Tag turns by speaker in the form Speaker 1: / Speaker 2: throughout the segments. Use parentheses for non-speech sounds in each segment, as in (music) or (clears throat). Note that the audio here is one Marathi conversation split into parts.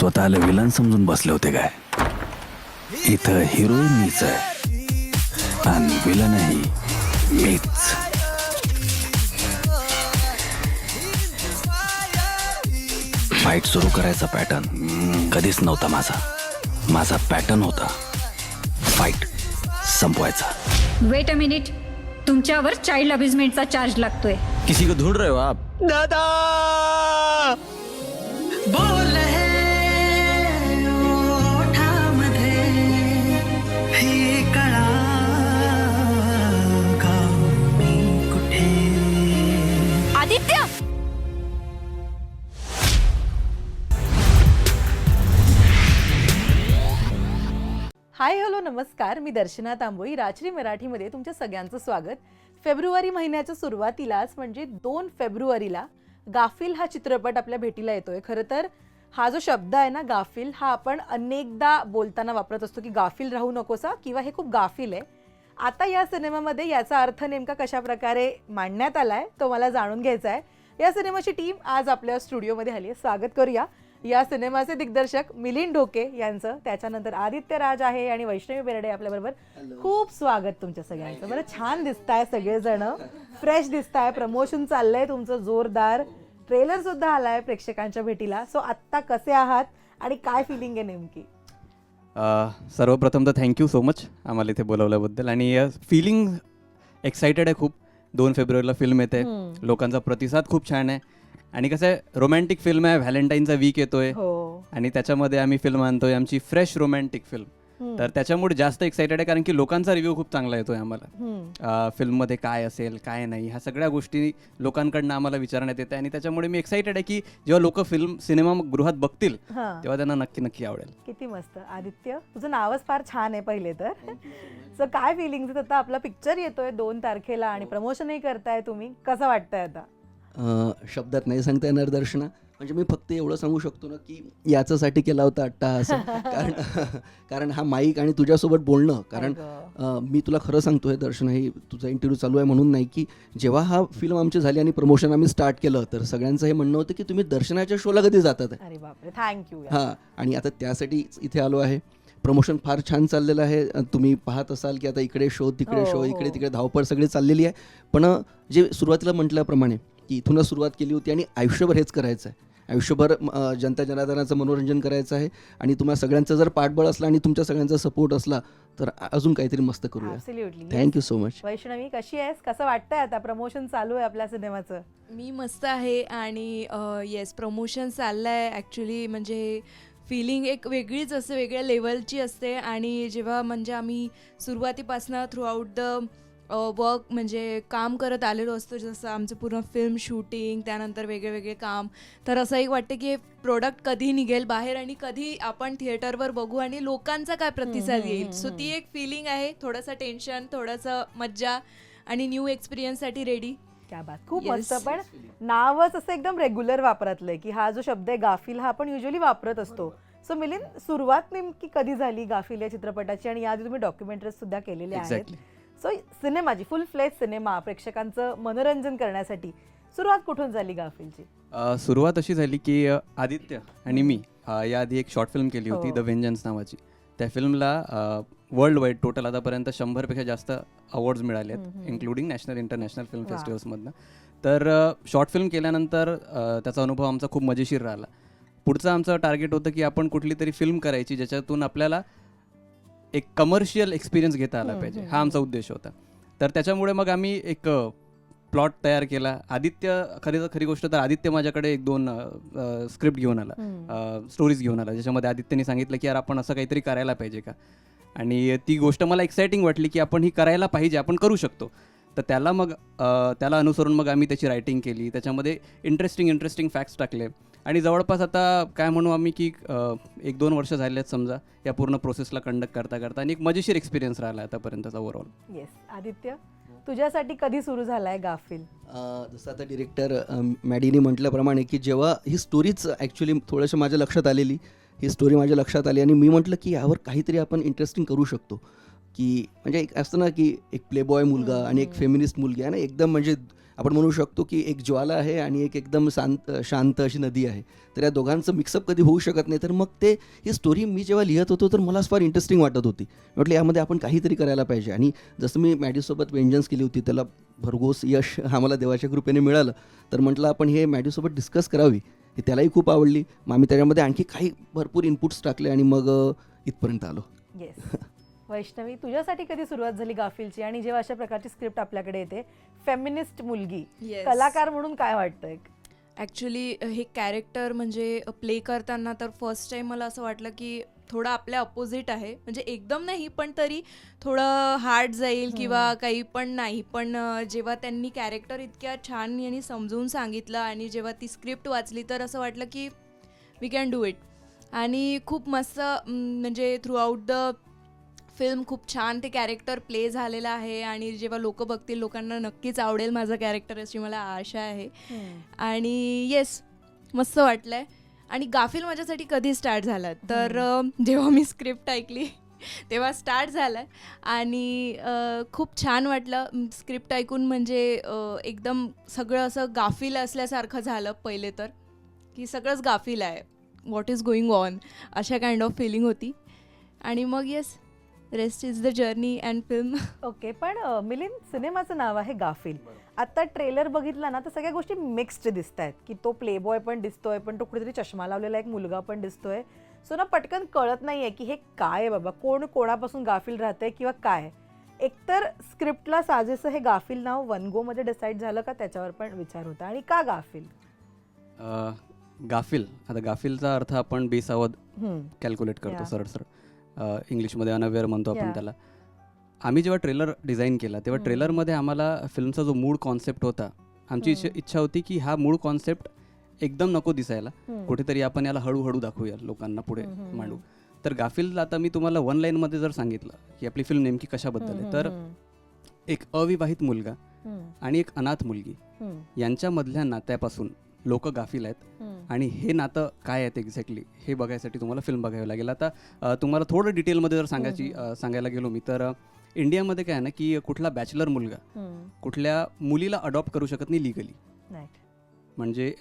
Speaker 1: स्वतःला विलन समजून बसले होते काय? इथं हिरोईन मीच आहे. आणि विलनही मीच. फाईट सुरू करायचा पॅटर्न कधीच नव्हता माझा. माझा पॅटर्न होता फाईट संपवायचा.
Speaker 2: वेट अ मिनिट तुमच्यावर चाइल्ड अब्युजमेंटचा चार्ज लागतोय.
Speaker 1: किसी को ढूंढ रहे हो आप?
Speaker 3: दादा!
Speaker 4: हाय हॅलो नमस्कार. मी दर्शना तांबोई राजश्री मराठीमध्ये तुमच्या सगळ्यांचं स्वागत. फेब्रुवारी महिन्याच्या सुरुवातीलाच म्हणजे दोन फेब्रुवारीला गाफिल हा चित्रपट आपल्या भेटीला येतोय. खरं तर हा जो शब्द आहे ना गाफिल हा आपण अनेकदा बोलताना वापरत असतो की गाफिल राहू नकोसा किंवा हे खूप गाफिल आहे. आता या सिनेमामध्ये याचा अर्थ नेमका कशा प्रकारे मांडण्यात आलाय तो मला जाणून घ्यायचा आहे. या सिनेमाची टीम आज आपल्या स्टुडिओमध्ये आली आहे. स्वागत करूया. या सिनेमाचे दिग्दर्शक मिलिंद ढोके यांचं त्याच्यानंतर आदित्य राज आहे आणि वैष्णवी बेर्डे आपल्याबरोबर खूप स्वागत तुमच्या सगळ्यांचं. बरं छान दिसताय सगळेजण. फ्रेश दिसताय प्रमोशन चाललंय तुमचं जोरदार. ट्रेलर सुद्धा आलाय प्रेक्षकांच्या भेटीला. सो आत्ता कसे आहात आणि काय फिलिंग आहे नेमकी?
Speaker 3: सर्वप्रथम तर थँक्यू सो मच आम्हाला इथे बोलवल्याबद्दल. आणि फिलिंग एक्सायटेड आहे खूप. दोन फेब्रुवारीला फिल्म येते. लोकांचा प्रतिसाद खूप छान आहे. आणि कसं आहे रोमॅन्टिक फिल्म आहे व्हॅलेंटाईनचा वीक येतोय.
Speaker 4: हो.
Speaker 3: आणि त्याच्यामध्ये आम्ही फिल्म आणतोय आमची फ्रेश रोमॅन्टिक फिल्म. तर त्याच्यामुळे जास्त एक्सायटेड आहे कारण की लोकांचा रिव्ह्यू खूप चांगला येतोय आम्हाला. फिल्ममध्ये काय असेल काय नाही ह्या सगळ्या गोष्टी लोकांकडनं आम्हाला विचारण्यात येते. आणि त्याच्यामुळे मी एक्सायटेड आहे की जेव्हा लोक फिल्म सिनेमा गृहात बघतील
Speaker 4: हा.
Speaker 3: तेव्हा त्यांना नक्की नक्की आवडेल.
Speaker 4: किती मस्त. आदित्य तुझं नावच फार छान आहे पहिले तर. सो काय फिलिंग आता आपला पिक्चर येतोय दोन तारखेला आणि प्रमोशनही करताय तुम्ही. कसं वाटतंय आता?
Speaker 5: शब्दात नाही सांगता येणार दर्शना. म्हणजे मी फक्त एवढं सांगू शकतो ना की याच्यासाठी केला होता अट्टाहास (laughs) कारण कारण हा माईक आणि तुझ्यासोबत बोलणं कारण मी तुला खरं सांगतोय दर्शन हे तुझा इंटरव्ह्यू चालू आहे म्हणून नाही की जेव्हा हा फिल्म आमची झाली आणि प्रमोशन आम्ही स्टार्ट केलं तर सगळ्यांचं हे म्हणणं होतं की तुम्ही दर्शनाच्या शोला कधी जातात?
Speaker 4: थँक्यू
Speaker 5: हां आणि आता त्यासाठी इथे आलो आहे. प्रमोशन फार छान चाललेलं आहे. तुम्ही पाहत असाल की आता इकडे शो तिकडे
Speaker 4: हो,
Speaker 5: शो
Speaker 4: हो.
Speaker 5: इकडे तिकडे धावपळ सगळी चाललेली आहे. पण जे सुरुवातीला म्हटल्याप्रमाणे की इथूनच सुरुवात केली होती आणि आयुष्यभर हेच करायचं आहे. आयुष्यभर जनता जनार्दनाचं मनोरंजन करायचं आहे आणि तुम्हाला सगळ्यांचं जर पाठबळ असला आणि तुमच्या सगळ्यांचा सपोर्ट असला तर अजून काहीतरी मस्त करूया. थँक्यू सो मच
Speaker 4: वैष्णवी कशी आहेस? कसं वाटतंय आता? प्रमोशन चालू आहे आपल्या सिनेमाचं.
Speaker 6: मी मस्त आहे आणि येस प्रमोशन चाललं आहे ॲक्च्युली म्हणजे फिलिंग एक वेगळीच असते वेगळ्या लेवलची असते. आणि जेव्हा म्हणजे आम्ही सुरुवातीपासनं थ्रू आउट द वर्क म्हणजे काम करत आलेलो असतो जसं आमचं पूर्ण फिल्म शूटिंग त्यानंतर वेगळे वेगळे काम. तर असं एक वाटतं की हे प्रोडक्ट कधी निघेल बाहेर आणि कधी आपण थिएटरवर बघू आणि लोकांचा काय प्रतिसाद येईल. सो ती एक फिलिंग आहे थोडंसं टेन्शन थोडंसं मज्जा आणि न्यू एक्सपिरियन्ससाठी रेडी
Speaker 4: क्या बात खूप. मस्त. पण नावच असं एकदम रेग्युलर वापरातलंय की हा जो शब्द आहे गाफिल हा आपण युजली वापरत असतो. सो मिलिंद सुरुवात नेमकी कधी झाली गाफिल या चित्रपटाची? आणि याआधी तुम्ही डॉक्युमेंटरीज सुद्धा केलेले आहेत. सो सिनेमाची फुल फ्लेज सिनेमा प्रेक्षकांचं मनोरंजन करण्यासाठी सुरुवात कुठून झाली गाफिलची?
Speaker 3: अ, सुरुवात अशी झाली की अ, आदित्य आणि मी अ, याआधी एक शॉर्ट फिल्म केली होती
Speaker 4: हो.
Speaker 3: द वेंजन्स नावाची. त्या फिल्मला वर्ल्ड वाईड टोटल आतापर्यंत शंभरपेक्षा जास्त अवॉर्ड्स मिळाले आहेत इन्क्लुडिंग नॅशनल इंटरनॅशनल फिल्म
Speaker 4: वा.
Speaker 3: फेस्टिवल्समधनं तर शॉर्ट फिल्म केल्यानंतर अ, त्याचा अनुभव आमचा खूप मजेशीर राहिला. पुढचं आमचं टार्गेट होतं की आपण कुठली तरी फिल्म करायची ज्याच्यातून आपल्याला एक कमर्शियल एक्सपिरियन्स घेता आला
Speaker 4: हम्म,
Speaker 3: पाहिजे.
Speaker 4: हम्म,
Speaker 3: हा आमचा उद्देश होता. तर त्याच्यामुळे मग आम्ही एक प्लॉट तयार केला. आदित्य खरी खरी गोष्ट तर आदित्य माझ्याकडे एक दोन स्क्रिप्ट घेऊन आला. स्टोरीज घेऊन आला. ज्याच्यामध्ये आदित्यने सांगितलं की यार आपण असं काहीतरी करायला पाहिजे का? आणि ती गोष्ट मला एक्साइटिंग वाटली की आपण ही करायला पाहिजे. आपण करू शकतो. तर त्याला मग त्याला अनुसरून मग आम्ही त्याची रायटिंग केली. त्याच्यामध्ये इंटरेस्टिंग इंटरेस्टिंग फॅक्ट्स टाकले. आणि जवळपास आता काय म्हणू आम्ही की एक दोन वर्ष झाले आहेत समजा या पूर्ण प्रोसेसला कंडक्ट करता करता आणि एक मजेशीर एक्सपिरियन्स राहिला आतापर्यंतचा ओव्हरऑल
Speaker 4: येस आदित्य तुझ्यासाठी कधी सुरू झालाय गाफिल?
Speaker 5: अ, जसं आता डिरेक्टर मॅडीने म्हटल्याप्रमाणे की जेव्हा ही स्टोरीच ॲक्च्युली थोडंसं माझ्या लक्षात आलेली ही स्टोरी माझ्या लक्षात आली आणि मी म्हटलं की यावर काहीतरी आपण इंटरेस्टिंग करू शकतो. की म्हणजे एक असतं ना की एक प्लेबॉय मुलगा आणि एक फेमिनिस्ट मुलगी आहे ना एकदम म्हणजे आपण म्हणू शकतो की एक ज्वाला आहे आणि एक एकदम शांत शांत अशी नदी आहे. तर या दोघांचं मिक्सअप कधी होऊ शकत नाही. तर मग ते ही स्टोरी मी जेव्हा लिहित होतो तर मला फार इंटरेस्टिंग वाटत होती. म्हटलं यामध्ये आपण काहीतरी करायला पाहिजे. आणि जसं मी मॅडीसोबत वेंजन्स केली होती त्याला भरघोस यश आम्हाला देवाच्या कृपेने मिळालं. तर म्हटलं आपण हे मॅडीसोबत डिस्कस करावी. ही त्यालाही खूप आवडली. मग आम्ही त्याच्यामध्ये आणखी काही भरपूर इनपुट्स टाकले आणि मग इथपर्यंत आलो.
Speaker 4: येस (laughs) वैष्णवी तुझ्यासाठी कधी सुरुवात झाली गाफिलची? आणि जेव्हा अशा प्रकारची स्क्रिप्ट आपल्याकडे येते फेमिनिस्ट मुलगी.
Speaker 6: Yes.
Speaker 4: कलाकार म्हणून काय वाटतंय?
Speaker 6: ॲक्च्युली हे कॅरेक्टर म्हणजे प्ले करताना तर फर्स्ट टाइम मला असं वाटलं की थोडं आपल्या अपोजिट आहे. म्हणजे एकदम नाही पण तरी थोडं हार्ड जाईल किंवा काही पण नाही. पण अं, जेव्हा त्यांनी कॅरेक्टर इतक्या छान यांनी समजून सांगितलं आणि जेव्हा ती स्क्रिप्ट वाचली तर असं वाटलं की वी कॅन डू इट आणि खूप मस्त अं, म्हणजे थ्रू आउट द फिल्म खूप छान ते कॅरेक्टर प्ले झालेलं आहे आणि जेव्हा लोक बघतील लोकांना नक्कीच आवडेल माझं कॅरेक्टर अशी मला आशा आहे. आणि येस मस्त वाटलंय. आणि गाफिल माझ्यासाठी कधी स्टार्ट झाला? तर जेव्हा मी स्क्रिप्ट ऐकली तेव्हा स्टार्ट झालं. आणि खूप छान वाटलं. स्क्रिप्ट ऐकून म्हणजे एकदम सगळं असं गाफील असल्यासारखं झालं पहिले तर. की सगळंच गाफील आहे. व्हॉट इज गोईंग ऑन अशा काइंड ऑफ फिलिंग होती. आणि मग yes rest is the journey and film
Speaker 4: okay पण अ, मिलिंद सिनेमाचं नाव आहे गाफिल. आता ट्रेलर बघितला ना तर सगळ्या गोष्टी मिक्स्ड दिसत आहेत की तो प्ले बॉय पण दिसतोय पण तो कुठेतरी चष्मा लावलेला एक मुलगा पण दिसतोय. सो ना पटकन कळत नाहीये की हे काय आहे बाबा? कोण कोणापासून गाफिल राहतंय किंवा काय? एकतर स्क्रिप्टला साजेसं हे गाफिल नाव वनगो मध्ये डिसाईड झालं का त्याच्यावर पण विचार होता. आणि का गाफिल?
Speaker 3: अ, गाफिल. आता गाफिलचा अर्थ आपण बेसावध
Speaker 4: हम्म.
Speaker 3: कॅल्क्युलेट करतो
Speaker 4: Yeah.
Speaker 3: सरळ सरळ. इंग्लिशमध्ये अनअवेअर म्हणतो आपण. त्याला आम्ही जेव्हा ट्रेलर डिझाईन केला तेव्हा. ट्रेलरमध्ये आम्हाला फिल्मचा जो मूळ कॉन्सेप्ट होता आमची इच्छा होती की हा मूळ कॉन्सेप्ट एकदम नको दिसायला. कुठेतरी आपण याला हळूहळू दाखवूया लोकांना पुढे मांडू. तर गाफिल आता मी तुम्हाला वन लाईनमध्ये जर सांगितलं की आपली फिल्म नेमकी कशाबद्दल आहे तर एक अविवाहित मुलगा आणि एक अनाथ मुलगी यांच्यामधल्या नात्यापासून लोक गाफील आहेत. आणि हे नातं काय आहेत एक्झॅक्टली हे बघायसाठी तुम्हाला फिल्म बघावी लागेल आता तुम्हाला थोडं डिटेलमध्ये जर सांगायची सांगायला गेलो मी तर इंडियामध्ये काय आहे ना की कुठला बॅचलर मुलगा. कुठल्या मुलीला अडॉप्ट करू शकत नाही लिगली. म्हणजे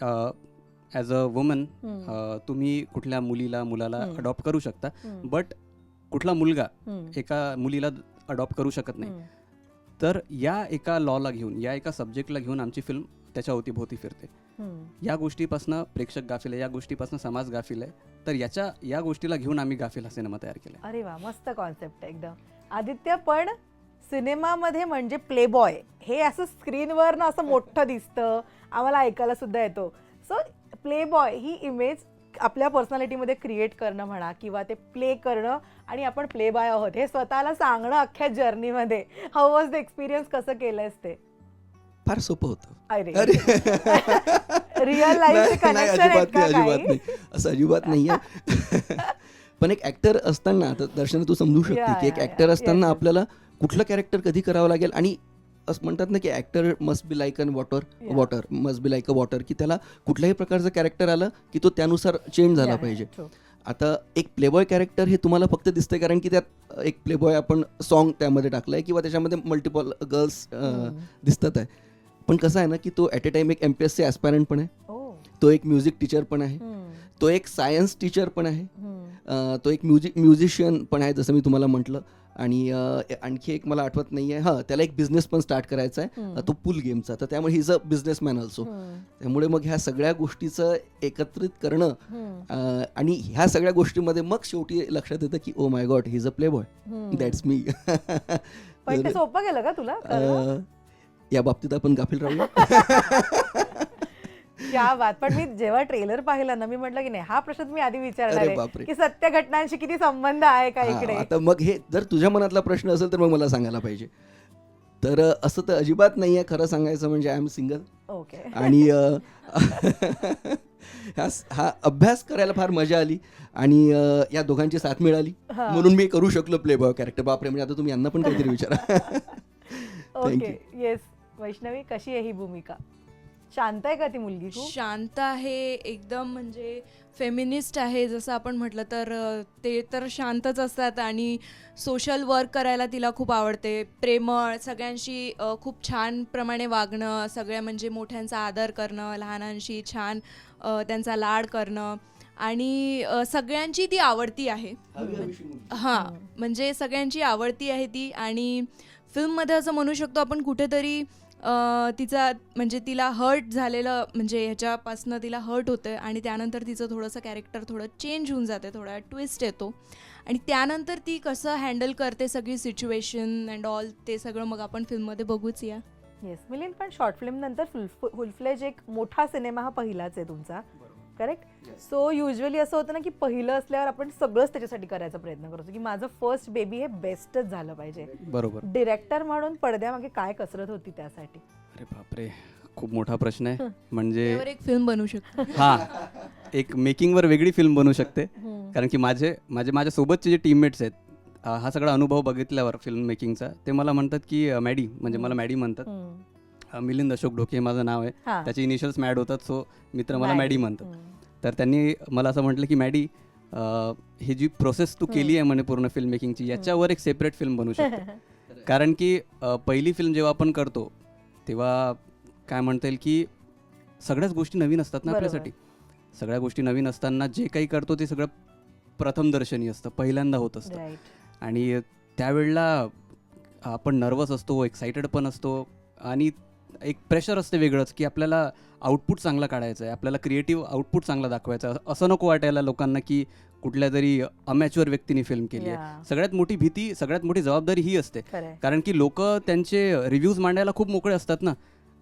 Speaker 3: ॲज अ वुमन. तुम्ही कुठल्या मुलीला मुलाला. अडॉप्ट करू शकता. बट कुठला मुलगा. एका मुलीला अडॉप्ट करू शकत नाही. तर या एका लॉला घेऊन या एका सब्जेक्टला घेऊन आमची फिल्म त्याच्या अवतीभोवती फिरते
Speaker 4: हम्म.
Speaker 3: या गोष्टीपासनं प्रेक्षक गाफील आहे या गोष्टीपासनं समाज गाफील आहे. तर याच्या या गोष्टीला घेऊन आम्ही गाफील हा सिनेमा तयार केला
Speaker 4: अरे वा मस्त कॉन्सेप्ट आहे एकदम. आदित्य पण सिनेमामध्ये म्हणजे प्ले बॉय हे असं स्क्रीनवर ना असं मोठं दिसतं. आम्हाला ऐकायला सुद्धा येतो. सो प्ले बॉय ही इमेज आपल्या पर्सनॅलिटीमध्ये क्रिएट करणं म्हणा किंवा ते प्ले करणं आणि आपण प्ले बॉय आहोत. हे स्वतःला सांगणं अख्ख्या जर्नीमध्ये हाऊ वॉज द एक्सपिरियन्स कसं केलंयस ते?
Speaker 5: फार सोपं होतं
Speaker 4: अरे रिअल (laughs) लाईफ
Speaker 5: नाही, अजिबात नाही अजिबात नाही असं अजिबात नाही आहे (laughs) पण एक ऍक्टर असताना दर्शन तू समजू शकते की एक ऍक्टर. असताना. आपल्याला कुठलं कॅरेक्टर कधी करावं लागेल आणि असं म्हणतात ना की actor must be like an water. Water must be like a water की त्याला कुठल्याही प्रकारचं कॅरेक्टर आलं की तो त्यानुसार चेंज झाला पाहिजे. आता एक प्लेबॉय कॅरेक्टर हे तुम्हाला फक्त दिसतंय कारण की त्यात एक प्लेबॉय आपण सॉन्ग त्यामध्ये टाकलंय किंवा त्याच्यामध्ये मल्टिपल गर्ल्स
Speaker 4: हम्म.
Speaker 5: दिसतात आहे पण कसं आहे ना की तो ॲट अ टाइम एक एम पी एस सी पण आहे.
Speaker 4: Oh.
Speaker 5: तो एक म्युझिक टीचर पण आहे. तो एक सायन्स टीचर पण आहे. तो एक म्युझिक म्युझिशियन पण आहे जसं मी तुम्हाला म्हटलं. आणि आणखी एक मला आठवत नाही आहे हां त्याला एक बिझनेस पण स्टार्ट करायचा आहे. तो पूल गेमचा तर त्यामुळे हिज अ बिझनेसमॅन ऑल्सो
Speaker 4: हम्म.
Speaker 5: त्यामुळे मग ह्या सगळ्या गोष्टीचं एकत्रित करणं आणि ह्या सगळ्या गोष्टीमध्ये मग शेवटी लक्षात येतं की ओ my God his a playboy. That's me
Speaker 4: सोपं गेलं का तुला?
Speaker 5: या बाबतीत आपण गाफील राहूया. (laughs)
Speaker 4: क्या बात. पण मी जेव्हा ट्रेलर पाहिला ना मी म्हटलं की नाही हा प्रश्न मी आधी विचारणार
Speaker 5: अरे
Speaker 4: आहे
Speaker 5: बापरे.
Speaker 4: की सत्य घटनांशी किती संबंध आहे का इकडे?
Speaker 5: आता मग हे जर तुझ्या मनातला प्रश्न असेल तर मग मला सांगायला पाहिजे. तर असं तर अजिबात नाही आहे खरं सांगायचं म्हणजे आय एम सिंगल
Speaker 4: ओके.
Speaker 5: आणि (laughs) हा अभ्यास करायला फार मजा आली आणि या दोघांची साथ मिळाली. म्हणून मी करू शकलो प्ले बॉय कॅरेक्टर बापरे म्हणजे आता तुम्ही यांना पण काहीतरी विचारा. (laughs)
Speaker 4: ओके येस वैष्णवी कशी आहे ही भूमिका? शांत आहे का ती मुलगी खूप
Speaker 6: शांत आहे एकदम म्हणजे फेमिनिस्ट आहे जसं आपण म्हटलं तर ते तर शांतच असतात आणि सोशल वर्क करायला तिला खूप आवडते. प्रेमळ सगळ्यांशी खूप छान प्रमाणे वागणं सगळ्या म्हणजे मोठ्यांचा आदर करणं लहानांशी छान त्यांचा लाड करणं आणि सगळ्यांची ती आवडती आहे. हां म्हणजे सगळ्यांची आवडती आहे ती आणि फिल्ममध्ये असं म्हणू शकतो आपण कुठेतरी तिचा म्हणजे तिला हर्ट झालेलं म्हणजे ह्याच्यापासनं तिला हर्ट होतं आणि त्यानंतर तिचं थोडंसं कॅरेक्टर थोडं चेंज होऊन जाते थोडा ट्विस्ट येतो. आणि त्यानंतर ती कसं हँडल करते सगळी सिच्युएशन अँड ऑल ते सगळं मग आपण फिल्ममध्ये बघूच या.
Speaker 4: येस मिलिंद पण शॉर्ट फिल्म नंतर फुल फुलफ्लेज एक मोठा सिनेमा हा पहिलाच आहे तुमचा. करेक्ट सो युजली असं होतं ना की पहिलं असल्यावर आपण सगळंच त्याच्यासाठी करायचा प्रयत्न करतो की माझं फर्स्ट बेबी हे बेस्टच झालं पाहिजे.
Speaker 3: बरोबर.
Speaker 4: डिरेक्टर म्हणून पडद्यामागे काय कसरत होती त्यासाठी?
Speaker 3: अरे बापरे खूप मोठा प्रश्न आहे. म्हणजे
Speaker 6: त्यावर एक फिल्म बनवू शकतो.
Speaker 3: हा एक मेकिंगवर वेगळी फिल्म बनू शकते. कारण की माझे माझे माझ्या सोबतचे जे टीममेट्स आहेत अ, हा सगळा अनुभव बघितल्यावर फिल्म मेकिंगचा ते मला म्हणतात की अ, मॅडी म्हणजे मला मॅडी म्हणतात. अ, मिलिंद अशोक ढोके हे माझं नाव आहे. त्याचे इनिशियल्स मॅड होतात सो मित्र मला
Speaker 4: मॅडी.
Speaker 3: मॅडी म्हणतात. तर त्यांनी मला असं म्हटलं की मॅडी अ, ही जी प्रोसेस तू केली आहे म्हणे पूर्ण फिल्म मेकिंगची याच्यावर एक सेपरेट फिल्म बनू शकते (laughs) कारण की अ, पहिली फिल्म जेव्हा आपण करतो तेव्हा काय म्हणता येईल की सगळ्याच गोष्टी नवीन असतात ना
Speaker 4: बरोबर.
Speaker 3: आपल्यासाठी सगळ्या गोष्टी नवीन असताना जे काही करतो ते सगळं प्रथमदर्शनी असतं पहिल्यांदा होत असतं. आणि त्यावेळेला आपण नर्वस असतो एक्साइटेड पण असतो आणि एक प्रेशर असते वेगळंच की आपल्याला आउटपुट चांगला काढायचं आहे आपल्याला क्रिएटिव्ह आउटपुट चांगला दाखवायचा आहे. असं नको वाटायला लोकांना की कुठल्या तरी अमॅच्युअर व्यक्तीने फिल्म केली आहे. सगळ्यात मोठी भीती सगळ्यात मोठी जबाबदारी ही असते. कारण की लोक त्यांचे रिव्ह्यूज मांडायला खूप मोकळे असतात ना.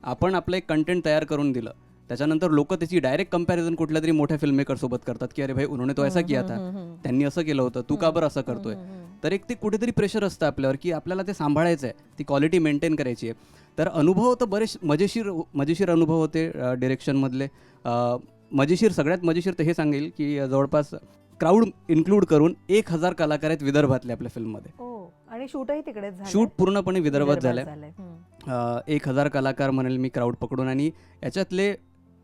Speaker 3: आपण आपलं एक कंटेंट तयार करून दिलं. त्याच्यानंतर लोक त्याची डायरेक्ट कंपॅरिझन कुठल्या तरी मोठ्या फिल्ममेकर सोबत करतात की अरे भाई उन्होंने तो ऐसा किया था. त्यांनी असं केलं होतं. तू का बरं असं करतोय? तर एक ते कुठेतरी प्रेशर असतं आपल्यावर की आपल्याला ते सांभाळायचं आहे. ती क्वालिटी मेंटेन करायची आहे. तर अनुभव तर बरेच मजेशीर मजेशीर अनुभव होते डिरेक्शनमधले मजेशीर सगळ्यात मजेशीर तर हे सांगेल की जवळपास क्राऊड इन्क्लूड करून एक हजार कलाकार आहेत विदर्भातले आपल्या फिल्ममध्ये
Speaker 4: हो आणि शूटही.
Speaker 3: शूट पूर्णपणे विदर्भात. अ, एक हजार कलाकार म्हणेल मी क्राऊड पकडून आणि याच्यातले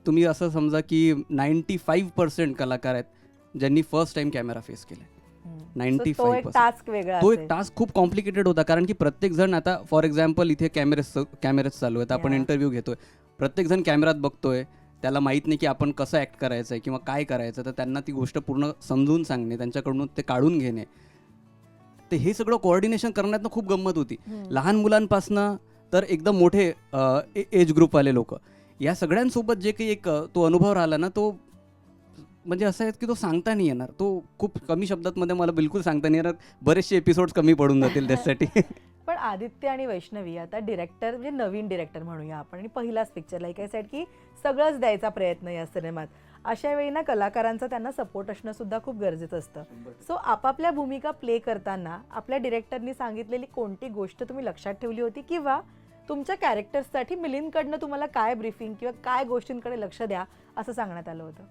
Speaker 3: तुम्ही असं समजा की नाईन्टी फाईव्ह पर्सेंट कलाकार आहेत ज्यांनी फर्स्ट टाइम कॅमेरा फेस केले
Speaker 4: हम्म.
Speaker 3: 95%
Speaker 4: So तो एक टास्क वेगळा
Speaker 3: तो एक. टास्क खूप कॉम्प्लिकेटेड होता कारण की प्रत्येक जण आता फॉर एक्झाम्पल इथे कॅमेरेस कॅमेरेस चालू आहेत आपण. इंटरव्ह्यू घेतोय प्रत्येक जण कॅमेरात बघतोय त्याला माहीत नाही की आपण कसं ॲक्ट करायचं आहे किंवा काय करायचं तर त्यांना ती गोष्ट पूर्ण समजून सांगणे त्यांच्याकडून ते काढून घेणे ते हे सगळं कोऑर्डिनेशन करण्यात खूप गंमत होती. लहान मुलांपासनं तर एकदम मोठे एज ग्रुपवाले लोक या सगळ्यांसोबत जे काही एक तो अनुभव राहिला ना तो म्हणजे असं आहे की तो सांगता नाही येणार. तो खूप कमी शब्दात मध्ये मला बिलकुल सांगता नाही येणार. बरेचसे एपिसोड कमी पडून जातील त्यासाठी (laughs)
Speaker 4: पण आदित्य आणि वैष्णवी आता डिरेक्टर म्हणजे नवीन डिरेक्टर म्हणूया आपण. आणि पहिलाच पिक्चर लाईक आय सेट की सगळंच द्यायचा प्रयत्न या सिनेमात. अशा वेळी ना कलाकारांचा त्यांना सपोर्ट असणं सुद्धा खूप गरजेचं असतं. सो आपापल्या भूमिका प्ले करताना आपल्या डिरेक्टरनी सांगितलेली कोणती गोष्ट तुम्ही लक्षात ठेवली होती? किंवा तुमच्या कॅरेक्टर्ससाठी मिलिंदकडनं तुम्हाला काय ब्रीफिंग किंवा काय गोष्टींकडे लक्ष द्या असं सांगण्यात आलं होतं?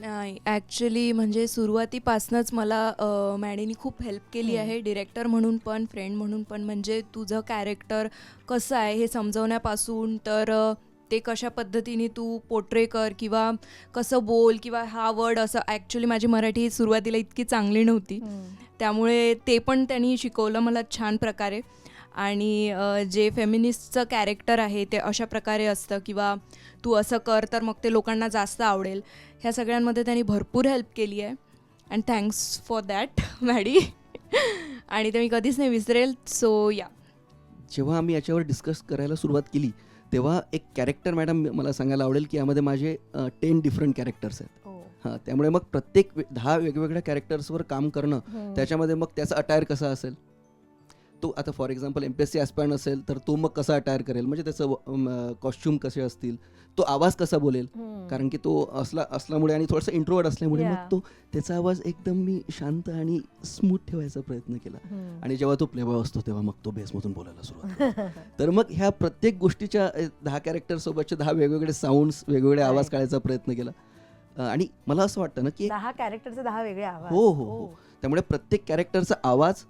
Speaker 6: नाही ॲक्च्युली म्हणजे सुरुवातीपासूनच मला मॅडीनी खूप हेल्प केली आहे. डिरेक्टर म्हणून पण फ्रेंड म्हणून पण. म्हणजे तुझं कॅरेक्टर कसं आहे हे समजवण्यापासून तर ते कशा पद्धतीने तू पोर्ट्रे कर किंवा कसं बोल किंवा हा वर्ड असं ॲक्च्युली माझी मराठी सुरुवातीला इतकी चांगली नव्हती. त्यामुळे ते पण त्यांनी शिकवलं मला छान प्रकारे. आणि जे फेमिनिस्टचं कॅरेक्टर आहे ते अशा प्रकारे असतं किंवा तू असं कर तर मग ते लोकांना जास्त आवडेल. ह्या सगळ्यांमध्ये त्यांनी भरपूर हेल्प केली आहे. And thanks for that Maddy आणि ते मी कधीच नाही विसरेल. सो या
Speaker 5: जेव्हा आम्ही याच्यावर डिस्कस करायला सुरुवात केली तेव्हा एक कॅरेक्टर मॅडम मला सांगायला आवडेल की यामध्ये माझे टेन डिफरंट कॅरेक्टर्स आहेत.
Speaker 4: हो
Speaker 5: हां त्यामुळे मग प्रत्येक दहा वेगवेगळ्या कॅरेक्टर्सवर काम करणं त्याच्यामध्ये मग त्याचा अटायर कसा असेल? तो आता for example M P S C ॲस्पॅन असेल तर तो मग कसा अटायर करेल? म्हणजे त्याचं कॉस्ट्युम कसे असतील? तो आवाज कसा बोलेल? कारण की तो असला असल्यामुळे आणि थोडासा इंट्रोवर्ड असल्यामुळे. मग तो त्याचा आवाज एकदम मी शांत आणि स्मूथ ठेवायचा प्रयत्न केला. आणि जेव्हा तो प्लेबॉय असतो तेव्हा मग तो बेसमधून बोलायला सुरुवात. (laughs) तर मग ह्या प्रत्येक गोष्टीच्या दहा कॅरेक्टर सोबतचे दहा वेगवेगळे साऊंड्स वेगवेगळे आवाज. काढायचा प्रयत्न केला. आणि मला असं वाटतं ना की
Speaker 4: दहा कॅरेक्टरचे दहा वेगळे आवाज.
Speaker 5: हो हो हो. त्यामुळे प्रत्येक कॅरेक्टरचा आवाज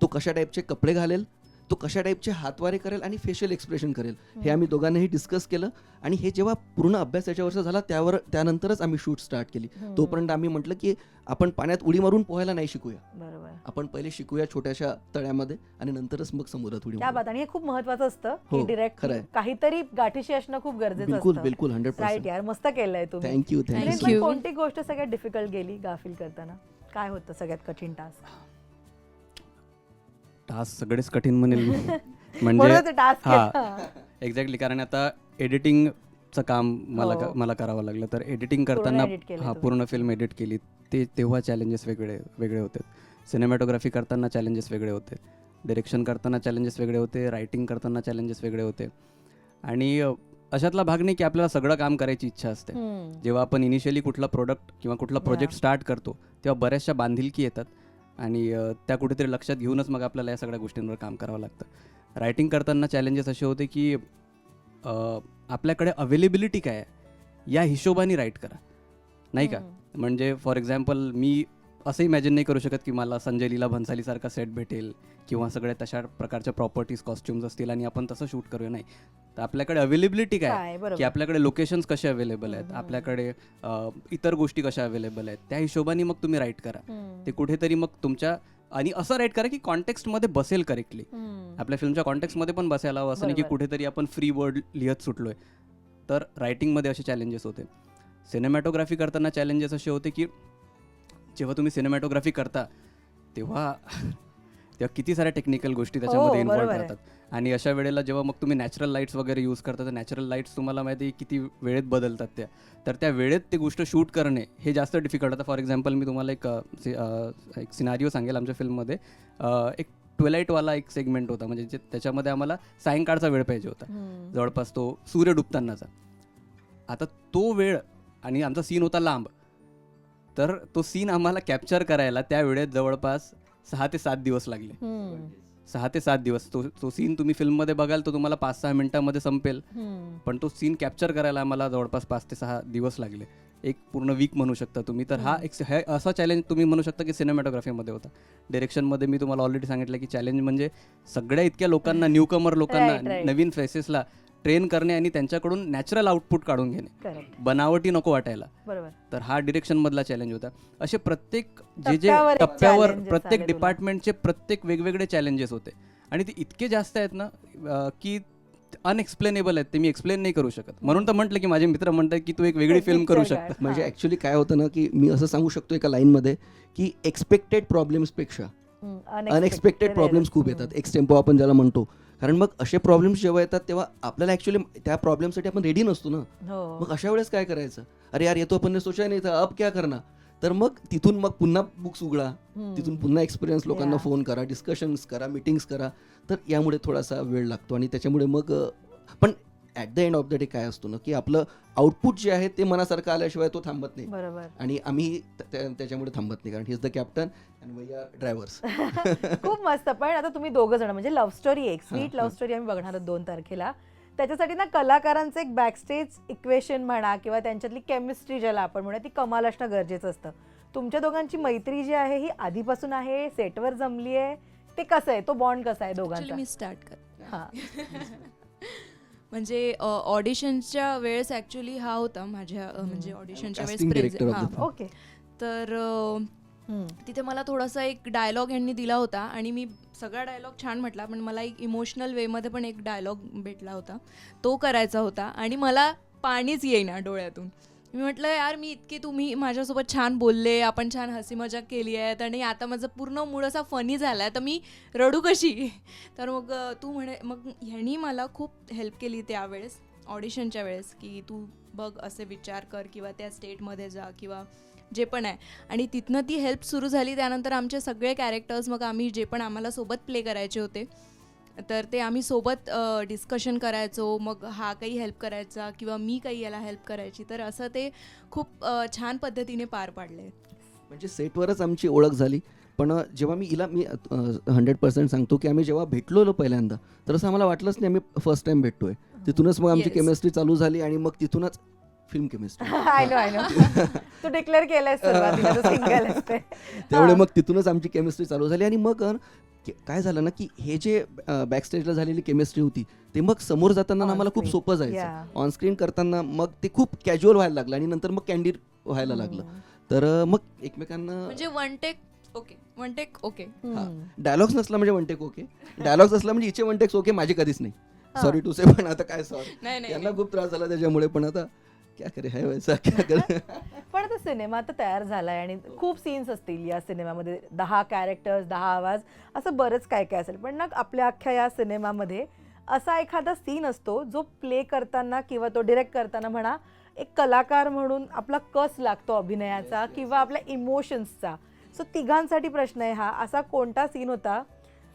Speaker 5: तो कशा टाईपचे कपडे घालेल? तो कशा टाईपचे हातवारे करेल आणि फेशियल एक्सप्रेशन करेल? हे आम्ही दोघांनाही डिस्कस केलं. आणि हे जेव्हा पूर्ण अभ्यास याच्यावरचा झाला त्यावर त्यानंतरच आम्ही शूट स्टार्ट केली. तोपर्यंत आम्ही म्हटलं की आपण पाण्यात उडी मारून पोहायला नाही शिकूया.
Speaker 4: बरोबर.
Speaker 5: आपण पहिले शिकूया छोट्याशा तळ्यामध्ये आणि नंतरच मग समुद्रात उडी.
Speaker 4: बात आणि हे खूप महत्वाचं असतं की
Speaker 5: हो,
Speaker 4: डिरेक्ट
Speaker 5: खरंय.
Speaker 4: काहीतरी गाठीशी असणं खूप गरजेचं
Speaker 5: बिलकुल बिलकुल हंड्रेड पर्सेंट
Speaker 4: यार मस्त केलंय तुम्ही.
Speaker 5: Thank you thank you.
Speaker 4: कोणती गोष्ट सगळ्यात डिफिकल्ट गेली गाफील करताना? काय होतं सगळ्यात कठीण टास्क
Speaker 3: टास्क सगळेच कठीण म्हणेल मी.
Speaker 4: म्हणून (laughs)
Speaker 3: म्हणजे
Speaker 4: ते
Speaker 3: हा. एक्झॅक्टली कारण आता एडिटिंगचं काम मला
Speaker 4: हो.
Speaker 3: मला करावं लागलं तर एडिटिंग करताना
Speaker 4: edit
Speaker 3: हा
Speaker 4: तुम्ही.
Speaker 3: पूर्ण फिल्म एडिट केली ते तेव्हा चॅलेंजेस वेगळे वेगळे होते सिनेमॅटोग्राफी करताना चॅलेंजेस वेगळे होते डिरेक्शन करताना चॅलेंजेस वेगळे होते रायटिंग करताना चॅलेंजेस वेगळे होते आणि अ, अशातला भाग नाही की आपल्याला सगळं काम करायची इच्छा असते. जेव्हा आपण इनिशियली कुठला प्रोडक्ट किंवा कुठला प्रोजेक्ट. स्टार्ट करतो तेव्हा बऱ्याचशा बांधिलकी येतात आणि त्या कुठेतरी लक्षात घेऊनच मग आपल्याला या सगळ्या गोष्टींवर काम करावं लागतं. रायटिंग करताना चॅलेंजेस असे होते की आपल्याकडे अवेलेबिलिटी काय आहे? या हिशोबाने राईट करा. नाही का. म्हणजे फॉर एक्झाम्पल मी असं इमॅजिन नाही करू शकत की मला संजय लीला भन्सालीसारखा सेट भेटेल किंवा सगळ्या तशा प्रकारच्या प्रॉपर्टीज कॉस्ट्युम्स असतील आणि आपण तसं शूट करूया. नाही. तर आपल्याकडे अवेलेबिलिटी काय की आपल्याकडे लोकेशन्स कसे अवेलेबल आहेत. आपल्याकडे इतर गोष्टी कशा अवेलेबल आहेत? त्या हिशोबाने मग तुम्ही राईट करा. ते कुठेतरी मग तुमच्या आणि असं राईट करा की कॉन्टेक्स्टमध्ये बसेल करेक्टली. आपल्या फिल्मच्या कॉन्टेक्स्टमध्ये पण बसायला हवं असं नाही की. कुठेतरी आपण फ्री वर्ड लिहत सुटलोय. तर रायटिंगमध्ये असे चॅलेंजेस होते. सिनेमॅटोग्राफी करताना चॅलेंजेस असे होते की जेव्हा तुम्ही सिनेमॅटोग्राफी करता तेव्हा (laughs) तेव्हा किती साऱ्या टेक्निकल गोष्टी त्याच्यामध्ये
Speaker 4: हो,
Speaker 3: इन्व्हॉल्व
Speaker 4: बरोबर आहे.
Speaker 3: राहतात आणि अशा वेळेला जेव्हा मग तुम्ही नॅचरल लाईट्स वगैरे यूज करता तर नॅचरल लाईट्स तुम्हाला माहिती आहे किती वेळेत बदलतात त्या. तर त्या वेळेत ते गोष्ट शूट करणे हे जास्त डिफिकल्ट होतं फॉर एक्झाम्पल मी तुम्हाला एक एक सिनारिओ सांगेल आमच्या फिल्ममध्ये एक ट्वेलाईटवाला एक सेगमेंट होता. म्हणजे जे त्याच्यामध्ये आम्हाला सायंकाळचा वेळ पाहिजे होता. जवळपास तो सूर्य डुबतानाचा. आता तो वेळ आणि आमचा सीन होता लांब. तर तो सीन आम्हाला कॅप्चर करायला त्या वेळेत जवळपास सहा ते सात दिवस लागले. सहा ते सात दिवस. तो तो सीन तुम्ही फिल्ममध्ये बघाल तो तुम्हाला पाच सहा मिनिटामध्ये संपेल. पण तो सीन कॅप्चर करायला आम्हाला जवळपास पाच ते सहा दिवस लागले. एक पूर्ण वीक म्हणू शकता तुम्ही. तर हा एक हे असा चॅलेंज तुम्ही म्हणू शकता की सिनेमॅटोग्राफीमध्ये होता. डिरेक्शनमध्ये मी तुम्हाला ऑलरेडी सांगितलं की चॅलेंज म्हणजे सगळ्या इतक्या लोकांना न्यू कमर
Speaker 4: Right,
Speaker 3: लोकांना. नवीन फेसेसला ट्रेन करणे आणि त्यांच्याकडून नॅचरल आउटपुट काढून घेणे. बनावटी नको वाटायला
Speaker 4: बरोबर
Speaker 3: तर हा डिरेक्शन मधला चॅलेंज होता असे प्रत्येक जे जे
Speaker 4: टप्प्यावर
Speaker 3: प्रत्येक. डिपार्टमेंटचे प्रत्येक वेगवेगळे चॅलेंजेस होते आणि ते इतके जास्त आहेत ना की अनएक्सप्लेनेबल आहेत ते मी एक्सप्लेन नाही करू शकत म्हणून तर म्हटलं की माझे मित्र म्हणतात की तू एक वेगळी फिल्म करू
Speaker 4: Picture
Speaker 3: शकता.
Speaker 5: म्हणजे
Speaker 4: हा.
Speaker 5: ऍक्च्युली काय होतं ना की मी असं सांगू शकतो एका लाईनमध्ये की एक्सपेक्टेड प्रॉब्लेम्सपेक्षा
Speaker 4: हम्म.
Speaker 5: अनएक्सपेक्टेड प्रॉब्लेम्स खूप. येतात एक्स टेम्पो आपण ज्याला म्हणतो कारण मग असे प्रॉब्लेम्स जेव्हा येतात तेव्हा आपल्याला ऍक्च्युली त्या प्रॉब्लेमसाठी आपण रेडी नसतो ना.
Speaker 4: हो.
Speaker 5: मग अशा वेळेस काय करायचं? अरे यार येतो आपण सोचा नाही अब क्या करणार? तर मग तिथून मग पुन्हा बुक्स उघडा.
Speaker 4: हम्म.
Speaker 5: तिथून पुन्हा एक्सपिरियन्स लोकांना
Speaker 4: Yeah.
Speaker 5: फोन करा डिस्कशन्स करा मिटिंग्स करा. तर यामुळे थोडासा वेळ लागतो आणि त्याच्यामुळे मग अ, पण at the end of the day काय असतो ना की आपलं आउटपुट जे आहे ते मनासारखं आल्याशिवाय तो थांबत नाही.
Speaker 4: बरोबर.
Speaker 5: आणि आम्ही त्या- त्या- त्याच्यामुळे थांबत नाही कारण he is the captain drivers
Speaker 4: खूप मस्त पण आता तुम्ही दोघं जण म्हणजे लव्ह स्टोरी एक स्वीट लव्ह. स्टोरी आम्ही बघणार आहोत दोन तारखेला. त्याच्यासाठी ना कलाकारांचं एक बॅकस्टेज इक्वेशन म्हणा किंवा त्यांच्यातली केमिस्ट्री ज्याला आपण म्हणूया ती कमाल असणं गरजेचं असतं. तुमच्या दोघांची मैत्री जी आहे ही आधीपासून आहे सेटवर जमली आहे ते कसं आहे तो बॉन्ड कसा आहे दोघांचा?
Speaker 6: मी स्टार्ट कर
Speaker 4: हा. (laughs) (laughs)
Speaker 6: म्हणजे ऑडिशनच्या वेळेस ऍक्च्युली हा होता माझ्या अ, म्हणजे ऑडिशनच्या वेळेस हा.
Speaker 4: ओके.
Speaker 6: तर तिथे मला थोडासा एक डायलॉग यांनी दिला होता आणि मी सगळा डायलॉग छान म्हटला पण मला एक इमोशनल वेमध्ये पण एक डायलॉग भेटला होता. तो करायचा होता आणि मला पाणीच येईना डोळ्यातून. मी म्हटलं यार मी इतकी तुम्ही माझ्यासोबत छान बोलले आपण छान हसी मजाक केली आहेत आणि आता माझं पूर्ण मूड असा फनी झाला आहे तर मी रडू कशी? तर मग तू म्हणे मग ह्यांनी मला खूप हेल्प केली त्यावेळेस ऑडिशनच्या वेळेस की तू बघ असे विचार कर किंवा त्या स्टेटमध्ये जा किंवा जे पण आहे. आणि तिथनं ती हेल्प सुरू झाली त्यानंतर आमचे सगळे कॅरेक्टर्स मग आम्ही जे पण आम्हाला सोबत प्ले करायचे होते तर ते आम्ही सोबत डिस्कशन करायचो. मग हा काही हेल्प करायचा किंवा मी काही याला हेल्प करायची. तर असं ते खूप छान पद्धतीने पार पाडले.
Speaker 5: म्हणजे सेटवरच आमची ओळख झाली. पण जेव्हा मी हिला मी हंड्रेड पर्सेंट सांगतो की आम्ही जेव्हा भेटलो पहिल्यांदा तर असं आम्हाला वाटलंच नाही आम्ही फर्स्ट टाइम भेटतोय. तिथूनच मग आमची. केमिस्ट्री चालू झाली आणि मग तिथूनच film chemistry
Speaker 4: I know I know Tu declare केलंय सुरुवातीला सिंगल असते
Speaker 5: त्यामुळे
Speaker 4: हा.
Speaker 5: मग तिथूनच आमची केमिस्ट्री चालू झाली आणि मग काय झालं ना की हे जे बॅक स्टेजला झालेली केमिस्ट्री होती ते मग समोर जाताना मला खूप. सोपं जायचं. ऑन स्क्रीन करताना मग ते खूप कॅज्युअल व्हायला लागलं आणि नंतर मग कॅन्डीड व्हायला लागलं. तर अं, मग एकमेकांना
Speaker 6: म्हणजे one take okay one take okay
Speaker 5: dialogues नसला म्हणजे वन टेक ओके डायलॉग्स असला म्हणजे हिचे वन टेक्स ओके माझे कधीच नाही. सॉरी टू से पण आता काय सॉरी
Speaker 6: नाही नाही.
Speaker 5: यांना खूप त्रास झाला त्याच्यामुळे पण आता क्या करे है वैसा क्या करे? (laughs)
Speaker 4: पण आता सिनेमा तर तयार झालाय आणि खूप सीन्स असतील या सिनेमामध्ये. दहा कॅरेक्टर्स दहा आवाज असं बरंच काय काय असेल. पण ना आपल्या अख्ख्या या सिनेमामध्ये असा एखादा सीन असतो जो प्ले करताना किंवा तो डिरेक्ट करताना म्हणा एक कलाकार म्हणून आपला कस लागतो अभिनयाचा किंवा आपल्या इमोशन्सचा सो तिघांसाठी प्रश्न आहे हा. असा कोणता सीन होता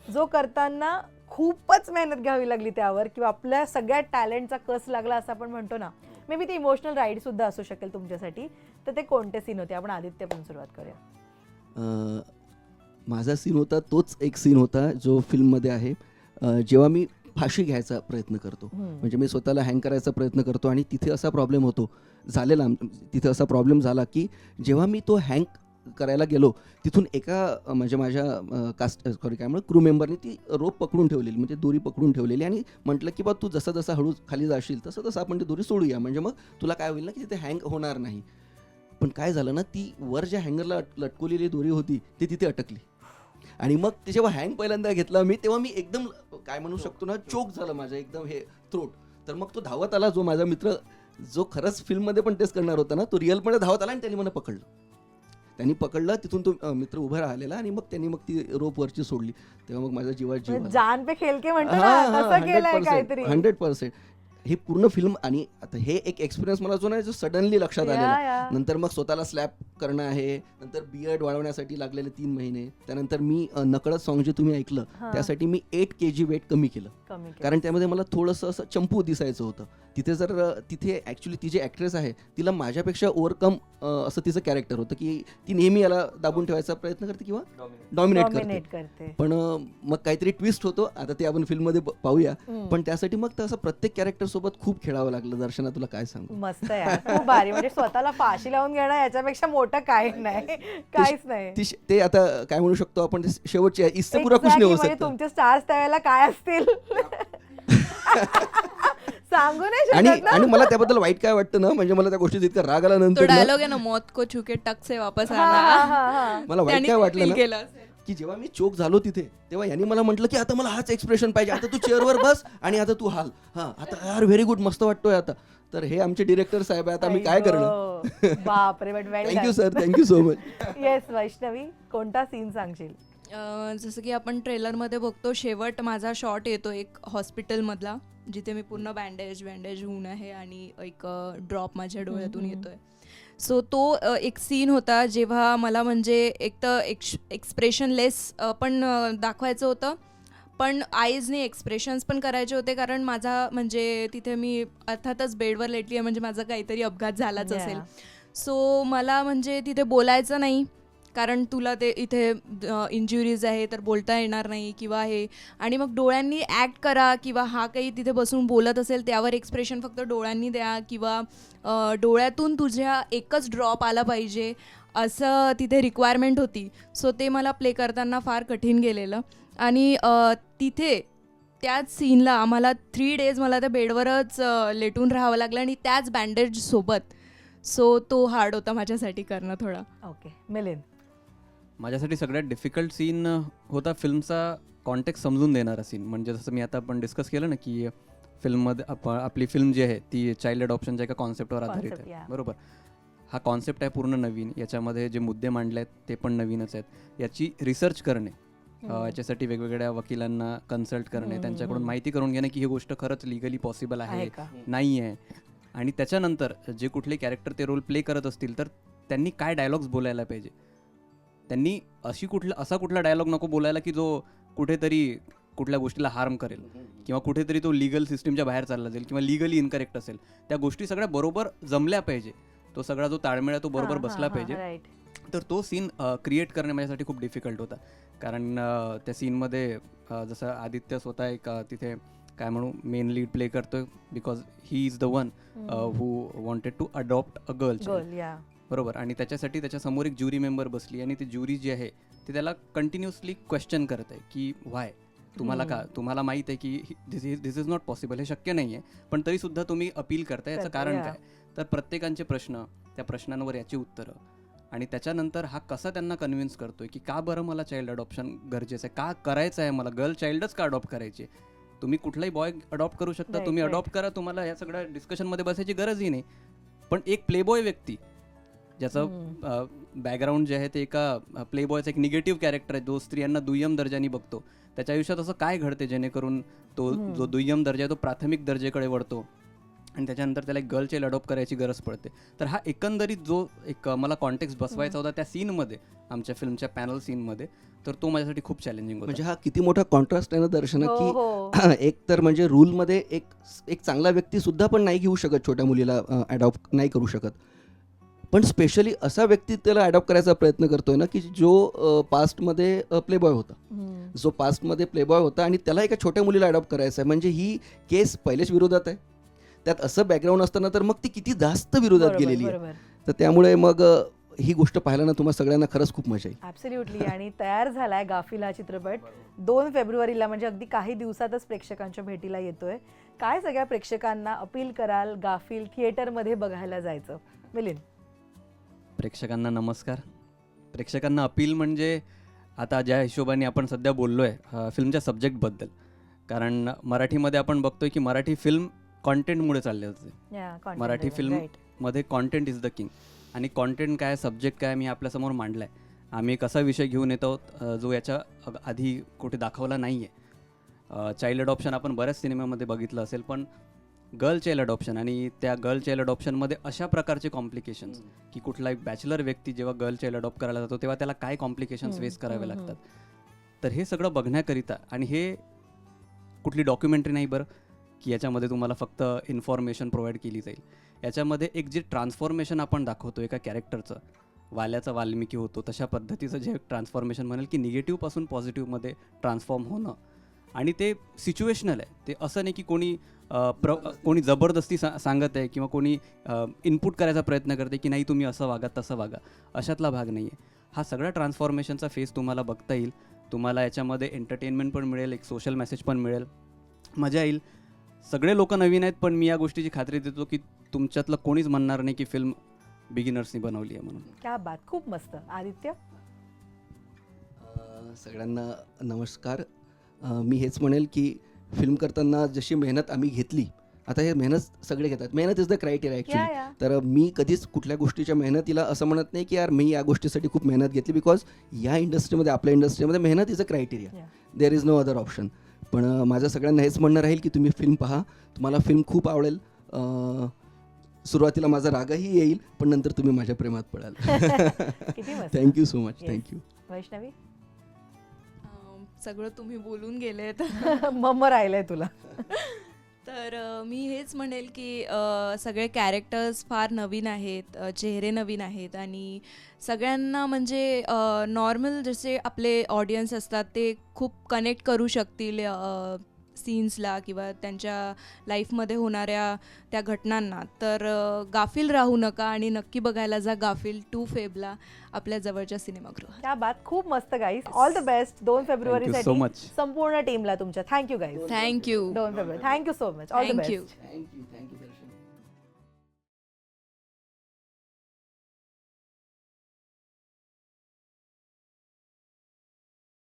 Speaker 4: जो करताना खूपच मेहनत घ्यावी लागली त्यावर किंवा आपल्या सगळ्या टॅलेंटचा कस लागला असं आपण म्हणतो ना मे बी ती इमोशनल राईड सुद्धा असू शकेल तुमच्यासाठी. तर ते कोणते सीन होते? आपण आदित्य पण सुरुवात करूया.
Speaker 5: माझा सीन होता तोच एक सीन होता जो फिल्ममध्ये आहे. जेव्हा मी फाशी घ्यायचा प्रयत्न करतो. म्हणजे मी स्वतःला हँग करायचा प्रयत्न करतो आणि तिथे असा प्रॉब्लेम होतो झालेला तिथे असा प्रॉब्लेम झाला की जेव्हा मी तो हँग करायला गेलो तिथून एका म्हणजे माझ्या कास्ट सॉरी काय म्हणून क्रू मेंबरने ती रोप पकडून ठेवलेली म्हणजे दोरी पकडून ठेवलेली आणि म्हटलं की बा तू जसं जसं हळू खाली जाशील तसं तसं आपण ती दोरी सोडूया म्हणजे मग तुला काय होईल ना की तिथे हँग होणार नाही. पण काय झालं ना ती वर ज्या हँगरला लटकवलेली दोरी होती ती तिथे अटकली. आणि मग ते जेव्हा हँग पहिल्यांदा घेतला मी तेव्हा मी एकदम काय म्हणू शकतो ना चोक झालं माझं एकदम हे थ्रोट तर मग तो धावत आला जो माझा मित्र जो खरंच फिल्ममध्ये पण टेस्ट करणार होता ना तो रिअलमध्ये धावत आला आणि त्यांनी मला पकडलं. त्यांनी पकडलं तिथून तो अं, मित्र उभा राहिलेला आणि मग त्यांनी मग ती रोप वरची सोडली. तेव्हा मग माझा जीव आला.
Speaker 4: जान पे खेळके म्हणतो ना तसं केलंय काहीतरी.
Speaker 5: हंड्रेड पर्सेंट हे पूर्ण फिल्म आणि आता हे एक एक्सपिरियन्स मला जो नाही जो सडनली लक्षात आलेला. नंतर मग स्वतःला स्लॅप करणं आहे नंतर बियर्ड वाढवण्यासाठी लागलेले तीन महिने त्यानंतर मी नकळत सॉंग जे तुम्ही ऐकलं. त्यासाठी me at K G weight कमी केलं.
Speaker 4: कमी केलं.
Speaker 5: कारण त्यामध्ये मला थोडंसं असं चंपू दिसायचं होतं. तिथे जर तिथे ॲक्च्युली ती जी ॲक्ट्रेस आहे तिला माझ्यापेक्षा ओव्हरकम असं तिचं कॅरेक्टर होतं की ती नेहमी याला दाबून ठेवायचा प्रयत्न करते किंवा डॉमिनेट करते. पण मग काहीतरी ट्विस्ट होतो. आता ते आपण फिल्ममध्ये पाहूया. पण त्यासाठी मग तसं प्रत्येक कॅरेक्टर सोबत खूप खेळावं लागलं. दर्शना तुला काय सांगू?
Speaker 4: मस्त आहे खूप भारी. म्हणजे स्वतःला फाशी लावून घेणं याच्यापेक्षा मोठं काही नाही. काहीच नाही.
Speaker 5: ती शे- ते आता काय म्हणू शकतो आपण ते शेवटची आहे. इससे पुरा कुछ
Speaker 4: Exactly,
Speaker 5: नाही हो
Speaker 4: म्हणजे तुमचे स्टार्स त्यावेळेला काय असतील? सांगू नाही
Speaker 5: आणि
Speaker 4: शकत ना.
Speaker 5: आणि मला त्याबद्दल वाईट काय वाटतं ना म्हणजे मला त्या गोष्टीत इतका राग आला
Speaker 6: तो
Speaker 5: नंतर ना,
Speaker 6: डायलॉग आहे ना मौत को छुके टक से वापस
Speaker 4: हा, हा,
Speaker 6: आना
Speaker 4: हा, हा.
Speaker 5: मला वाईट
Speaker 6: त्यांनी
Speaker 5: काय
Speaker 6: ते
Speaker 5: वाटलं
Speaker 6: feel
Speaker 5: ना
Speaker 6: केलं असेल.
Speaker 5: की जेव्हा मी चोक झालो तिथे तेव्हा यांनी मला म्हटलं की आता मला हाच एक्सप्रेशन पाहिजे. आता तू चेअरवर बस आणि आता तू हाल. हा आता यार व्हेरी गुड मस्त वाटतोय आता. तर हे आमचे डिरेक्टर साहेब आहे आता आम्ही काय करणार.
Speaker 4: बापरे but
Speaker 5: thank you sir thank you so much
Speaker 4: yes Vaishnavi कोणता सीन सांगशील?
Speaker 6: अं, जसं की आपण ट्रेलरमध्ये बघतो शेवट माझा शॉट येतो एक हॉस्पिटलमधला जिथे मी पूर्ण बँडेज बँडेज होऊन आहे आणि एक ड्रॉप माझ्या डोळ्यातून येतोय. सो तो एक सीन होता जेव्हा मला म्हणजे एक तर एक्श एक्सप्रेशनलेस पण दाखवायचं होतं. पण आईजने एक्सप्रेशन्स पण करायचे होते कारण माझा म्हणजे तिथे मी अर्थातच बेडवर लेटली आहे म्हणजे माझा काहीतरी अपघात झालाच. असेल. सो मला म्हणजे तिथे बोलायचं नाही. कारण तुला ते इथे इंजुरीज आहे तर बोलता येणार नाही किंवा हे. आणि मग डोळ्यांनी ॲक्ट करा किंवा हा काही तिथे बसून बोलत असेल त्यावर एक्सप्रेशन फक्त डोळ्यांनी द्या किंवा डोळ्यातून तुझ्या एकच ड्रॉप आला पाहिजे असं तिथे रिक्वायरमेंट होती. सो ते मला प्ले करताना फार कठीण गेलेलं. आणि तिथे त्याच सीनला आम्हाला थ्री डेज मला त्या बेडवरच लेटून राहावं लागलं आणि त्याच बँडेजसोबत सो तो हार्ड होता माझ्यासाठी करणं थोडा.
Speaker 4: ओके मिलिंद.
Speaker 3: माझ्यासाठी सगळ्यात डिफिकल्ट सीन होता फिल्मचा कॉन्टेक्ट समजून देणारा सीन म्हणजे जसं मी आता आपण डिस्कस केलं ना की फिल्ममध्ये आप आपली फिल्म जी आहे ती चाइल्ड अडॉप्शनच्या एका कॉन्सेप्टवर आधारित आहे. बरोबर? हा कॉन्सेप्ट आहे पूर्ण नवीन. याच्यामध्ये जे मुद्दे मांडले आहेत ते पण नवीनच आहेत. याची रिसर्च करणे याच्यासाठी वेगवेगळ्या वकिलांना कन्सल्ट करणे त्यांच्याकडून. माहिती करून घेणे की ही गोष्ट खरंच लिगली पॉसिबल
Speaker 4: आहे
Speaker 3: नाही आहे आणि त्याच्यानंतर जे कुठले कॅरेक्टर ते रोल प्ले करत असतील तर त्यांनी काय डायलॉग्स बोलायला पाहिजे? त्यांनी अशी कुठला असा कुठला डायलॉग नको बोलायला की जो कुठेतरी कुठल्या गोष्टीला हार्म करेल. किंवा कुठेतरी तो लिगल सिस्टीमच्या बाहेर चालला जाईल किंवा लिगली इनकरेक्ट असेल. त्या गोष्टी सगळ्या बरोबर जमल्या पाहिजे. तो सगळा जो ताळमेळ आहे तो बरोबर बसला पाहिजे. तर तो सीन क्रिएट करणे माझ्यासाठी खूप डिफिकल्ट होता. कारण त्या सीनमध्ये जसं आदित्य स्वतः एक तिथे काय म्हणू मेन लीड प्ले करतोय because he is the one who wanted to adopt a girl बरोबर. आणि त्याच्यासाठी त्याच्यासमोर एक ज्युरी मेंबर बसली आणि ती ज्युरी जी आहे ती त्याला कंटिन्युअसली क्वेश्चन करत आहे की वाय तुम्हाला का तुम्हाला माहीत आहे की this is this is not possible हे शक्य नाही आहे पण तरीसुद्धा तुम्ही अपील करताय याचं कारण. काय? तर प्रत्येकांचे प्रश्न त्या प्रश्नांवर याची उत्तरं. आणि त्याच्यानंतर हा कसा त्यांना कन्व्हिन्स करतोय की का बरं मला चाइल्ड अडॉप्शन गरजेचं आहे? का करायचं आहे मला? गर्ल चाइल्डच का अडॉप्ट करायची? तुम्ही कुठलाही बॉय अडॉप्ट करू शकता तुम्ही. अडॉप्ट करा तुम्हाला या सगळ्या डिस्कशनमध्ये बसायची गरजही नाही. पण एक प्लेबॉय व्यक्ती ज्याचं बॅकग्राऊंड जे आहे ते एका प्लेबॉयचं एक निगेटिव्ह कॅरेक्टर आहे जो स्त्रियांना दुय्यम दर्जाने बघतो. त्याच्या आयुष्यात असं काय घडते जेणेकरून तो जो दुय्यम दर्जा आहे तो प्राथमिक दर्जेकडे वळतो. आणि त्याच्यानंतर त्याला एक गर्ल चाइल्ड अडॉप्ट करायची गरज पडते. तर हा एकंदरीत जो एक मला कॉन्टेक्स्ट बसवायचा होता त्या सीनमध्ये आमच्या फिल्मच्या पॅनल सीनमध्ये तर तो माझ्यासाठी खूप चॅलेंजिंग
Speaker 5: म्हणजे हा किती मोठा कॉन्ट्रास्ट आहे ना दर्शना
Speaker 4: हो,
Speaker 5: की
Speaker 4: हो. (clears throat)
Speaker 5: एक तर म्हणजे रूलमध्ये एक एक चांगला व्यक्ती सुद्धा पण नाही घेऊ शकत छोट्या मुलीला अडॉप्ट नाही करू शकत. पण स्पेशली असा व्यक्ती त्याला अडॉप्ट करायचा प्रयत्न करतोय ना की जो पास्टमध्ये प्लेबॉय होता. जो पास्टमध्ये प्लेबॉय होता आणि त्याला एका छोट्या मुलीला अडॉप्ट करायचं आहे म्हणजे ही केस पहिलेच विरोधात आहे. त्यात असं बॅकग्राऊंड असताना तर मग ती किती जास्त विरोधात गेलेली आहे. तर त्यामुळे मग ही गोष्ट पाहायला ना तुम्हाला सगळ्यांना खरंच खूप मजा येईल.
Speaker 4: ऍब्सल्युटली आणि तयार झालाय गाफील हा चित्रपट. दोन फेब्रुवारीला म्हणजे अगदी काही दिवसातच प्रेक्षकांच्या भेटीला येतोय. काय सगळ्या प्रेक्षकांना अपील कराल गाफील थिएटरमध्ये बघायला जायचं? मिलिंद.
Speaker 3: प्रेक्षकांना नमस्कार. प्रेक्षकांना अपील म्हणजे आता ज्या हिशोबाने आपण सध्या बोललो आहे फिल्मच्या सब्जेक्टबद्दल. कारण मराठीमध्ये आपण बघतोय की मराठी फिल्म कॉन्टेंटमुळे चालले होते मराठी
Speaker 4: driven,
Speaker 3: फिल्म
Speaker 4: right.
Speaker 3: मध्ये कॉन्टेंट इज द किंग आणि कॉन्टेंट काय सब्जेक्ट काय मी आपल्यासमोर मांडला आहे आम्ही एक असा विषय घेऊन येतो जो याच्या आधी कुठे दाखवला नाही आहे चाइल्ड अडॉप्शन आपण बऱ्याच सिनेमामध्ये बघितलं असेल पण गर्ल चाइल्ड अडॉप्शन आणि त्या गर्ल चाइल्ड अडॉप्शनमध्ये अशा प्रकारचे कॉम्प्लिकेशन्स की कुठला एक बॅचलर व्यक्ती जेव्हा गर्ल चाइल्ड अडॉप्ट करायला जातो तेव्हा त्याला काय कॉम्प्लिकेशन्स फेस करावे लागतात. तर हे सगळं बघण्याकरिता आणि हे कुठली डॉक्युमेंटरी नाही बरं की याच्यामध्ये तुम्हाला फक्त इन्फॉर्मेशन प्रोव्हाइड केली जाईल. याच्यामध्ये एक जे ट्रान्सफॉर्मेशन आपण दाखवतो एका कॅरेक्टरचं वाल्याचा वाल्मिकी होतो तशा पद्धतीचं जे ट्रान्सफॉर्मेशन म्हणेल की निगेटिव्हपासून पॉझिटिव्हमध्ये ट्रान्सफॉर्म होणं. आणि ते सिच्युएशनल आहे. ते असं नाही की कोणी प्र कोणी जबरदस्ती सा सांगत आहे किंवा कोणी इनपुट करायचा प्रयत्न करते की नाही तुम्ही असं वागा तसं वागा. अशातला भाग नाही आहे हा सगळा ट्रान्सफॉर्मेशनचा फेस तुम्हाला बघता येईल. तुम्हाला याच्यामध्ये एंटरटेनमेंट पण मिळेल एक सोशल मेसेज पण मिळेल. मजा येईल. सगळे लोक नवीन आहेत पण मी या गोष्टीची खात्री देतो की तुमच्यातलं कोणीच म्हणणार नाही की फिल्म बिगिनर्सनी बनवली आहे म्हणून.
Speaker 4: क्या बात. खूप मस्त. आदित्य?
Speaker 5: सगळ्यांना नमस्कार. मी हेच म्हणेल की फिल्म करताना जशी मेहनत आम्ही घेतली आता हे मेहनत सगळे घेतात. मेहनत इज द क्रायटेरिया ॲक्च्युली तर मी कधीच कुठल्या गोष्टीच्या मेहनतीला असं म्हणत नाही की यार मी या गोष्टीसाठी खूप मेहनत घेतली बिकॉज या इंडस्ट्रीमध्ये आपल्या इंडस्ट्रीमध्ये मेहनत is a criteria. There is no other option पण माझं सगळ्यांना हेच म्हणणं राहील की तुम्ही फिल्म पहा. तुम्हाला फिल्म खूप आवडेल. सुरुवातीला माझा रागही येईल पण नंतर तुम्ही माझ्या प्रेमात पडाल. Thank you so much. Thank you
Speaker 4: Vaishnavi?
Speaker 6: सगळं तुम्ही बोलून गेलेत. (laughs)
Speaker 4: मम्म राहिलंय तुला.
Speaker 6: तर मी हेच म्हणेल की सगळे कॅरेक्टर्स फार नवीन आहेत चेहरे नवीन आहेत आणि सगळ्यांना म्हणजे नॉर्मल जसे आपले ऑडियन्स असतात ते खूप कनेक्ट करू शकतील सीन्सला किंवा त्यांच्या लाईफमध्ये होणाऱ्या त्या घटनांना. तर गाफील राहू नका आणि नक्की बघायला जा गाफील टू फेबला आपल्या जवळच्या सिनेमागृहात.
Speaker 4: त्या बात! खूप मस्त गाईस ऑल द बेस्ट दोन फेब्रुवारी
Speaker 3: Thank you so
Speaker 4: साठी
Speaker 3: much.
Speaker 4: संपूर्ण टीमला तुमच्या. Thank you guys
Speaker 6: thank you
Speaker 4: दोन फेब्रुवारी. Thank you so much all the
Speaker 6: thank you
Speaker 4: best
Speaker 5: thank you thank you